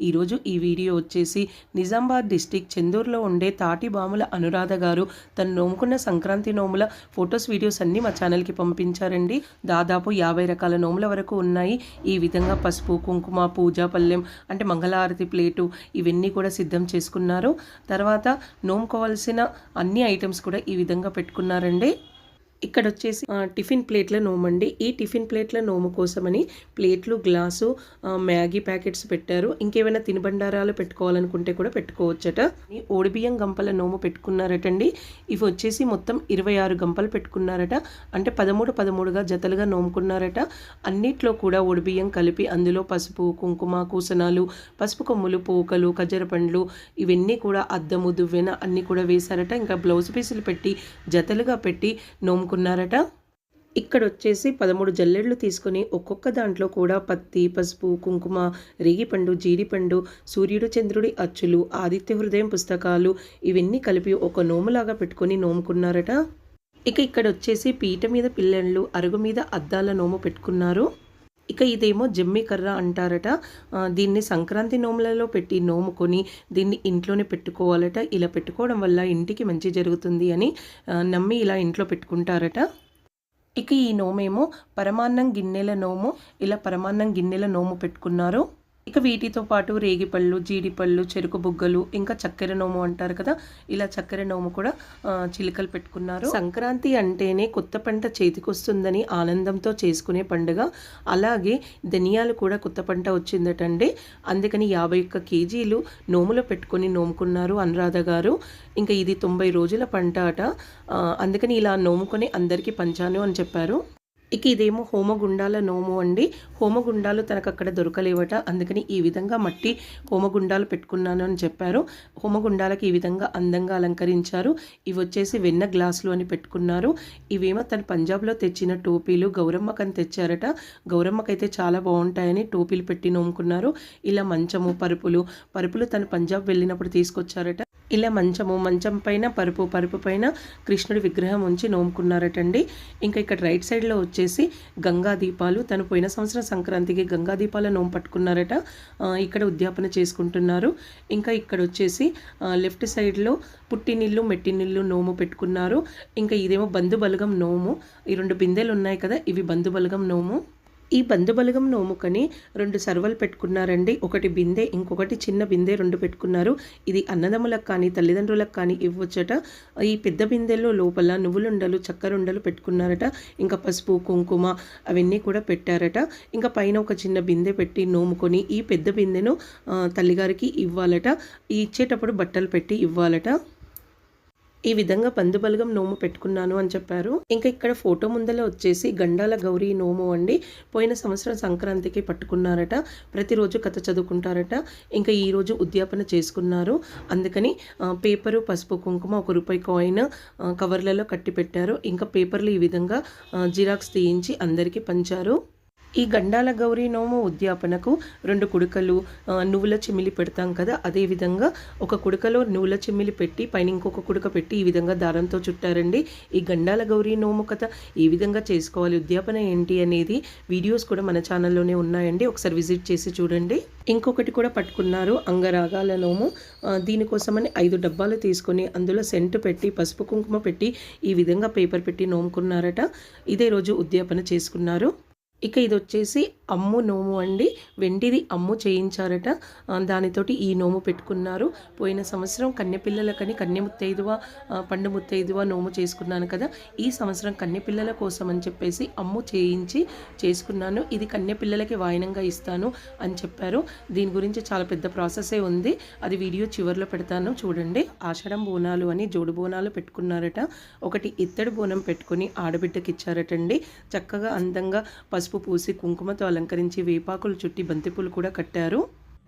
ఈరోజు ఈ వీడియో వచ్చేసి నిజామాబాద్ డిస్టిక్ చందూరులో ఉండే తాటి బాముల అనురాధ గారు తను నోముకున్న సంక్రాంతి నోముల ఫొటోస్ వీడియోస్ అన్నీ మా ఛానల్కి పంపించారండి. దాదాపు యాభై రకాల నోముల వరకు ఉన్నాయి. ఈ విధంగా పసుపు కుంకుమ పూజా పల్లెం అంటే మంగళారతి ప్లేటు ఇవన్నీ కూడా సిద్ధం చేసుకున్నారు. తర్వాత నోముకోవాల్సిన అన్ని ఐటమ్స్ కూడా ఈ విధంగా పెట్టుకున్నారండి. ఇక్కడ వచ్చేసి టిఫిన్ ప్లేట్ల నోమండి. ఈ టిఫిన్ ప్లేట్ల నోము కోసమని ప్లేట్లు గ్లాసు మ్యాగీ ప్యాకెట్స్ పెట్టారు. ఇంకేమైనా తినుబండారాలు పెట్టుకోవాలనుకుంటే కూడా పెట్టుకోవచ్చట. ఈ ఓడిబియ్యం గంపల నోము పెట్టుకున్నారటండి. ఇవి వచ్చేసి మొత్తం ఇరవై ఆరు గంపలు పెట్టుకున్నారట. అంటే పదమూడు పదమూడుగా జతలుగా నోముకున్నారట. అన్నిట్లో కూడా ఒడిబియ్యం కలిపి అందులో పసుపు కుంకుమ కూసనాలు పసుపు కొమ్ములు పోకలు ఖజ్జర పండ్లు ఇవన్నీ కూడా అద్దము దువ్వెన అన్నీ కూడా వేశారట. ఇంకా బ్లౌజ్ పీసులు పెట్టి జతలుగా పెట్టి నోముకున్నారట ఇక్కడ వచ్చేసి పదమూడు జల్లెళ్ళు తీసుకొని ఒక్కొక్క దాంట్లో కూడా పత్తి పసుపు కుంకుమ రేగిపండు జీడిపండు సూర్యుడు చంద్రుడి అచ్చులు ఆదిత్య హృదయం పుస్తకాలు ఇవన్నీ కలిపి ఒక నోములాగా పెట్టుకొని నోముకున్నారట. ఇక ఇక్కడ వచ్చేసి పీట మీద పిల్లళ్ళు అరుగు మీద అద్దాల నోము పెట్టుకున్నారు. ఇక ఇదేమో జమ్మి కర్ర అంటారట. దీన్ని సంక్రాంతి నోములలో పెట్టి నోముకొని దీన్ని ఇంట్లోనే పెట్టుకోవాలట. ఇలా పెట్టుకోవడం వల్ల ఇంటికి మంచి జరుగుతుంది అని నమ్మి ఇలా ఇంట్లో పెట్టుకుంటారట. ఇక ఈ నోమేమో పరమాన్నం గిన్నెల నోము. ఇలా పరమాన్నం గిన్నెల నోము పెట్టుకున్నారు. ఇక వీటితో పాటు రేగిపళ్ళు జీడిపళ్ళు చెరుకు బుగ్గలు ఇంకా చక్కెర నోము అంటారు కదా ఇలా చక్కెర నోము కూడా చిలుకలు పెట్టుకున్నారు. సంక్రాంతి అంటేనే కొత్త పంట చేతికొస్తుందని ఆనందంతో చేసుకునే పండుగ. అలాగే ధనియాలు కూడా కొత్త పంట వచ్చిందటండి. అందుకని యాభై ఒక్క కేజీలు నోములో పెట్టుకొని నోముకున్నారు అనురాధ గారు. ఇంకా ఇది తొంభై రోజుల పంట అట. అందుకని ఇలా నోముకొని అందరికీ పంచాను అని చెప్పారు. ఇక ఇదేమో హోమగుండాల నోము అండి. హోమగుండాలు తనకు అక్కడ దొరకలేవట. అందుకని ఈ విధంగా మట్టి హోమగుండాలు పెట్టుకున్నాను అని చెప్పారు. హోమగుండాలకి ఈ విధంగా అందంగా అలంకరించారు. ఇవి వచ్చేసి వెన్న గ్లాసులు అని పెట్టుకున్నారు. ఇవేమో తను పంజాబ్లో తెచ్చిన టోపీలు గౌరమ్మకని తెచ్చారట. గౌరమ్మకైతే చాలా బాగుంటాయని టోపీలు పెట్టి నోముకున్నారు. ఇలా మంచము పరుపులు పరుపులు తను పంజాబ్ వెళ్ళినప్పుడు తీసుకొచ్చారట. ఇలా మంచము మంచం పైన పరుపు పరుపు పైన కృష్ణుడి విగ్రహం ఉంచి నోముకున్నారటండి. ఇంకా ఇక్కడ రైట్ సైడ్లో వచ్చేసి గంగా దీపాలు తను పోయిన సంవత్సరం సంక్రాంతికి గంగా దీపాల నోము పట్టుకున్నారట. ఆ, ఇక్కడ ఉద్యాపన చేసుకుంటున్నారు. ఇంకా ఇక్కడ వచ్చేసి లెఫ్ట్ సైడ్లో పుట్టినిల్లు మెట్టినిల్లు నోము పెట్టుకున్నారు. ఇంకా ఇదేమో బంధుబలగం నోము. ఈ రెండు బిందెలు ఉన్నాయి కదా ఇవి బంధుబలగం నోము. ఈ బంధుబలగం నోముకని రెండు సర్వలు పెట్టుకున్నారండి. ఒకటి బిందె ఇంకొకటి చిన్న బిందె రెండు పెట్టుకున్నారు. ఇది అన్నదమ్ములకు కానీ తల్లిదండ్రులకు కానీ ఇవ్వచ్చట. ఈ పెద్ద బిందెల్లో లోపల నువ్వులుండలు చక్కరుండలు పెట్టుకున్నారట. ఇంకా పసుపు కుంకుమ అవన్నీ కూడా పెట్టారట. ఇంకా పైన ఒక చిన్న బిందె పెట్టి నోముకొని ఈ పెద్ద బిందెను తల్లిగారికి ఇవ్వాలట. ఇచ్చేటప్పుడు బట్టలు పెట్టి ఇవ్వాలట. ఈ విధంగా పందుబలగం నోము పెట్టుకున్నాను అని చెప్పారు. ఇంకా ఇక్కడ ఫోటో ముందర వచ్చేసి గండాల గౌరీ నోము అండి. పోయిన సంవత్సరం సంక్రాంతికి పట్టుకున్నారట. ప్రతిరోజు కథ చదువుకుంటారట. ఇంకా ఈ రోజు ఉద్యాపన చేసుకున్నారు. అందుకని పేపరు పసుపు కుంకుమ ఒక రూపాయి కాయిన్ కవర్లలో కట్టి పెట్టారు ఇంకా పేపర్లు ఈ విధంగా జిరాక్స్ తీయించి అందరికీ పంచారు. ఈ గండాల గౌరీ నోము ఉద్యాపనకు రెండు కుడుకలు నువ్వుల చిమ్మిలి పెడతాం కదా అదేవిధంగా ఒక కుడుకలో నువ్వుల చిమ్మిలి పెట్టి పైన ఇంకొక కుడుక పెట్టి ఈ విధంగా దారంతో చుట్టారండి. ఈ గండాల గౌరీ నోము కథ ఏ విధంగా చేసుకోవాలి. ఉద్యాపన ఏంటి అనేది వీడియోస్ కూడా మన ఛానల్లోనే ఉన్నాయండి. ఒకసారి విజిట్ చేసి చూడండి. ఇంకొకటి కూడా పట్టుకున్నారు అంగరాగాల నోము. దీనికోసమని ఐదు డబ్బాలు తీసుకొని అందులో సెంట్ పెట్టి పసుపు కుంకుమ పెట్టి ఈ విధంగా పేపర్ పెట్టి నోముకున్నారట. ఇదే రోజు ఉద్యాపన చేసుకున్నారు. ఇక ఇది వచ్చేసి అమ్ము నోము అండి. వెండిది అమ్ము చేయించారట. దానితోటి ఈ నోము పెట్టుకున్నారు. పోయిన సంవత్సరం కన్యపిల్లలకని కన్య ముత్తైదువ పండు ముత్తైదువ నోము చేసుకున్నాను కదా. ఈ సంవత్సరం కన్యపిల్లల కోసం అని చెప్పేసి అమ్ము చేయించి చేసుకున్నాను. ఇది కన్యపిల్లలకి వాయినంగా ఇస్తాను అని చెప్పారు. దీని గురించి చాలా పెద్ద ప్రాసెసే ఉంది. అది వీడియో చివరిలో పెడతాను. చూడండి. ఆషాఢం బోనాలు అని జోడు బోనాలు పెట్టుకున్నారట. ఒకటి ఇత్తడి బోనం పెట్టుకొని ఆడబిడ్డకి ఇచ్చారటండి చక్కగా అందంగా పసుపు పూసి కుంకుమతో అలంకరించి వేపాకులు చుట్టి బంతిపూలు కూడా కట్టారు.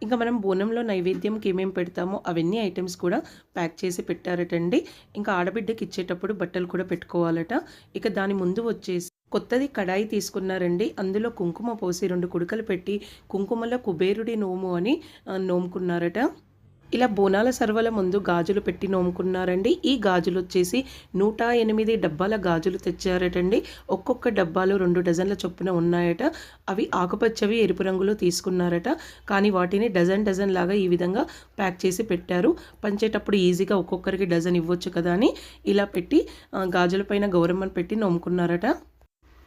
ఇంకా మనం బోనంలో నైవేద్యంకి ఏమేమి పెడతామో అవన్నీ ఐటమ్స్ కూడా ప్యాక్ చేసి పెట్టారటండి. ఇంకా ఆడబిడ్డకి ఇచ్చేటప్పుడు బట్టలు కూడా పెట్టుకోవాలట. ఇక దాని ముందు వచ్చేసి కొత్తది కడాయి తీసుకున్నారండి. అందులో కుంకుమ పోసి రెండు కుడుకలు పెట్టి కుంకుమలో కుబేరుడి నోము అని నోముకున్నారట. ఇలా బోనాల సర్వల ముందు గాజులు పెట్టి నోముకున్నారండి. ఈ గాజులు వచ్చేసి నూట ఎనిమిది డబ్బాల గాజులు తెచ్చారటండి. ఒక్కొక్క డబ్బాలో రెండు డజన్ల చొప్పున ఉన్నాయట. అవి ఆకుపచ్చవి ఎరుపు రంగులో తీసుకున్నారట. కానీ వాటిని డజన్ డజన్ లాగా ఈ విధంగా ప్యాక్ చేసి పెట్టారు. పంచేటప్పుడు ఈజీగా ఒక్కొక్కరికి డజన్ ఇవ్వచ్చు కదా అని ఇలా పెట్టి గాజుల పైన గౌరమ్మను పెట్టి నోముకున్నారట.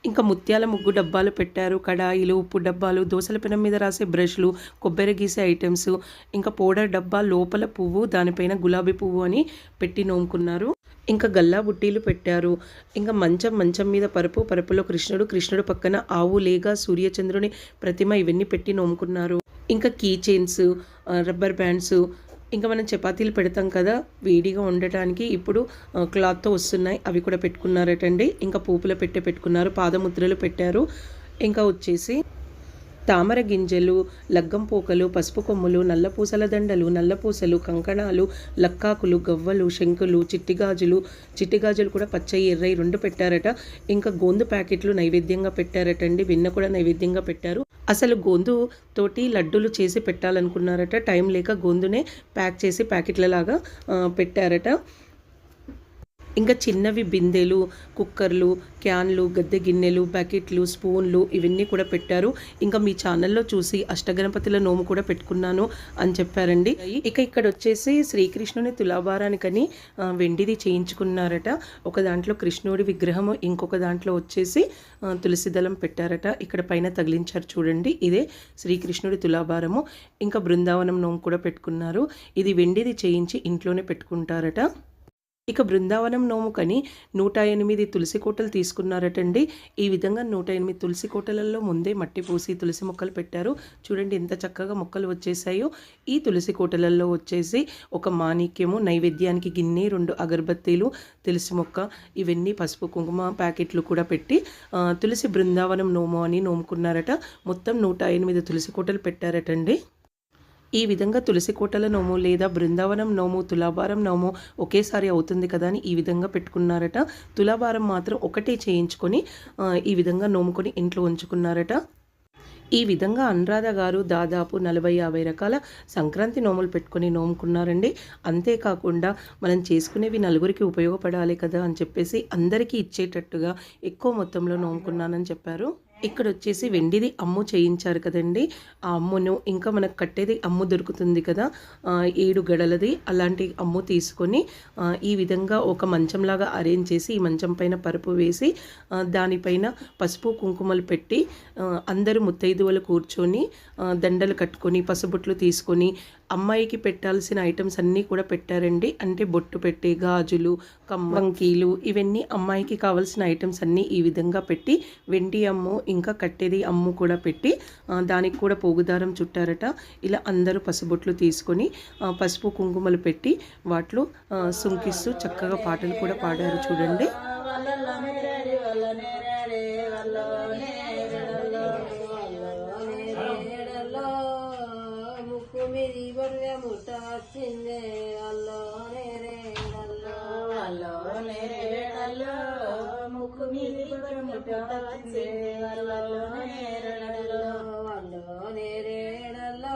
ఇంకా ముత్యాల ముగ్గు డబ్బాలు పెట్టారు కడాయిలు ఉప్పు డబ్బాలు దోసల పెనం మీద రాసే బ్రష్లు కొబ్బరి గీసే ఐటమ్స్ ఇంకా పౌడర్ డబ్బా లోపల పువ్వు దానిపైన గులాబీ పువ్వు అని పెట్టి నోముకున్నారు. ఇంకా గల్లా బుట్టీలు పెట్టారు. ఇంకా మంచం మంచం మీద పరుపు పరుపులో కృష్ణుడు కృష్ణుడు పక్కన ఆవు లేగా సూర్యచంద్రుని ప్రతిమ ఇవన్నీ పెట్టి నోముకున్నారు. ఇంకా కీ చైన్స్ రబ్బర్ బ్యాండ్స్ ఇంకా మనం చపాతీలు పెడతాం కదా వేడిగా ఉండటానికి ఇప్పుడు క్లాత్తో వస్తున్నాయి అవి కూడా పెట్టుకున్నారటండి. ఇంకా పూపుల పెట్టే పెట్టుకున్నారు పాదముద్రలు పెట్టారు. ఇంకా వచ్చేసి తామర గింజలు లగ్గం పోకలు పసుపు కొమ్ములు నల్లపూసల దండలు నల్లపూసలు కంకణాలు లక్కాకులు గవ్వలు శంకులు చిట్టిగాజులు. చిట్టిగాజులు కూడా పచ్చయి ఎర్రయి రెండు పెట్టారట. ఇంకా గోందు ప్యాకెట్లు నైవేద్యంగా పెట్టారటండి. వెన్న కూడా నైవేద్యంగా పెట్టారు. అసలు గోందు తోటి లడ్డూలు చేసి పెట్టాలనుకున్నారట. టైం లేక గోందునే ప్యాక్ చేసి ప్యాకెట్లలాగా పెట్టారట. ఇంకా చిన్నవి బిందెలు కుక్కర్లు క్యాన్లు గద్దె గిన్నెలు బకెట్లు స్పూన్లు ఇవన్నీ కూడా పెట్టారు. ఇంకా మీ ఛానల్లో చూసి అష్టగణపతుల నోము కూడా పెట్టుకున్నాను అని చెప్పారండి. ఇక ఇక్కడ వచ్చేసి శ్రీకృష్ణుని తులాభారానికని వెండిది చేయించుకున్నారట. ఒక దాంట్లో కృష్ణుడి విగ్రహము ఇంకొక దాంట్లో వచ్చేసి తులసిదళం తులసి దళం పెట్టారట. ఇక్కడ పైన తగిలించారు చూడండి. ఇదే శ్రీకృష్ణుడి తులాభారము. ఇంకా బృందావనం నోము కూడా పెట్టుకున్నారు. ఇది వెండిది చేయించి ఇంట్లోనే పెట్టుకుంటారట. ఇక బృందావనం నోముకని నూట ఎనిమిది తులసి కోటలు తీసుకున్నారటండి. ఈ విధంగా నూట ఎనిమిది తులసి కోటలలో ముందే మట్టి పోసి తులసి మొక్కలు పెట్టారు. చూడండి ఎంత చక్కగా మొక్కలు వచ్చేసాయో. ఈ తులసి కోటలలో వచ్చేసి ఒక మాణిక్యము నైవేద్యానికి గిన్నె రెండు అగరబత్తీలు తులసి మొక్క ఇవన్నీ పసుపు కుంకుమ ప్యాకెట్లు కూడా పెట్టి తులసి బృందావనం నోము అని నోముకున్నారట. మొత్తం నూట ఎనిమిది తులసి కోటలు పెట్టారటండి. ఈ విధంగా తులసి కోటల నోము లేదా బృందావనం నోము తులాభారం నోము ఒకేసారి అవుతుంది కదా అని ఈ విధంగా పెట్టుకున్నారట. తులాభారం మాత్రం ఒకటే చేయించుకొని ఈ విధంగా నోముకొని ఇంట్లో ఉంచుకున్నారట. ఈ విధంగా అనురాధ గారు దాదాపు నలభై యాభై రకాల సంక్రాంతి నోములు పెట్టుకొని నోముకున్నారండి. అంతేకాకుండా మనం చేసుకునేవి నలుగురికి ఉపయోగపడాలి కదా అని చెప్పేసి అందరికీ ఇచ్చేటట్టుగా ఎక్కువ మొత్తంలో నోముకున్నానని చెప్పారు. ఇక్కడ వచ్చేసి వెండిది అమ్ము చేయించారు కదండి. ఆ అమ్మును ఇంకా మనకు కట్టేది అమ్ము దొరుకుతుంది కదా. ఏడు గడలది అలాంటి అమ్ము తీసుకొని ఈ విధంగా ఒక మంచంలాగా అరేంజ్ చేసి ఈ మంచం పైన పరుపు వేసి దానిపైన పసుపు కుంకుమలు పెట్టి అందరూ ముత్తైదువలు కూర్చొని దండలు కట్టుకొని పసుబుట్లు తీసుకొని అమ్మాయికి పెట్టాల్సిన ఐటమ్స్ అన్నీ కూడా పెట్టారండి. అంటే బొట్టు పెట్టే గాజులు కమ్మంకీలు ఇవన్నీ అమ్మాయికి కావాల్సిన ఐటమ్స్ అన్నీ ఈ విధంగా పెట్టి వెండి అమ్ము ఇంకా కట్టేది అమ్ము కూడా పెట్టి దానికి కూడా పోగుదారం చుట్టారట. ఇలా అందరూ పసుబొట్లు తీసుకొని పసుపు కుంకుమలు పెట్టి వాటిలో సుంకిస్తూ చక్కగా పాటలు కూడా పాడారు చూడండి. నేరేడల్లో అల్లో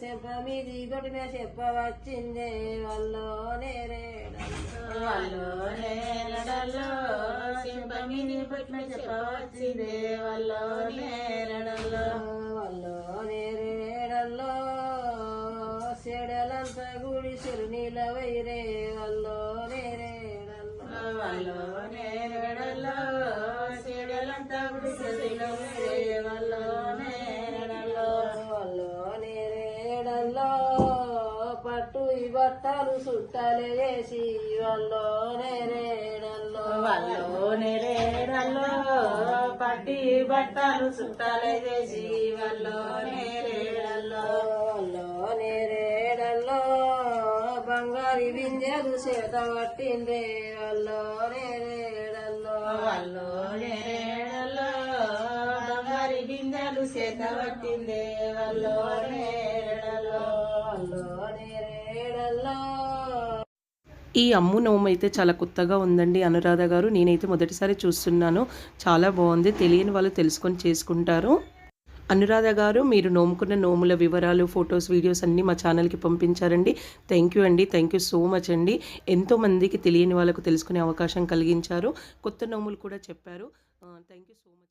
చెప్ప మీది బొడివే చెప్ప వచ్చిందే అల్లో నేరేడల్లో అల్లో నేరేడల్లో చెప్ప మీది చెప్ప వచ్చిందే నేరేడల్లో పట్టు బట్టలు సుట్టాలే చేసి వల్లో నేరేడల్లో వల్లో నేరేడల్లో పట్టి బట్టలు సుట్టాలే చేసి వల్లో నేరేడల్లో వల్లో నేరేడల్లో బంగారి బిందెలు చేత పట్టిందే వల్లో నేరేడల్లో వల్లో బంగారి బిందెలు చేతబట్టిందే వల్లో నేరడలో వల్లో నేరేడల్లో ఈ అమ్ము నోము అయితే చాలా కొత్తగా ఉందండి. అనురాధ గారు నేనైతే మొదటిసారి చూస్తున్నాను. చాలా బాగుంది. తెలియని వాళ్ళు తెలుసుకొని చేసుకుంటారు. అనురాధ గారు మీరు నోముకున్న నోముల వివరాలు ఫొటోస్ వీడియోస్ అన్నీ మా ఛానల్కి పంపించారండి. థ్యాంక్ యూ అండి. థ్యాంక్ యూ సో మచ్ అండి. ఎంతో మందికి తెలియని వాళ్ళకు తెలుసుకునే అవకాశం కలిగించారు. కొత్త నోములు కూడా చెప్పారు. Thank you so much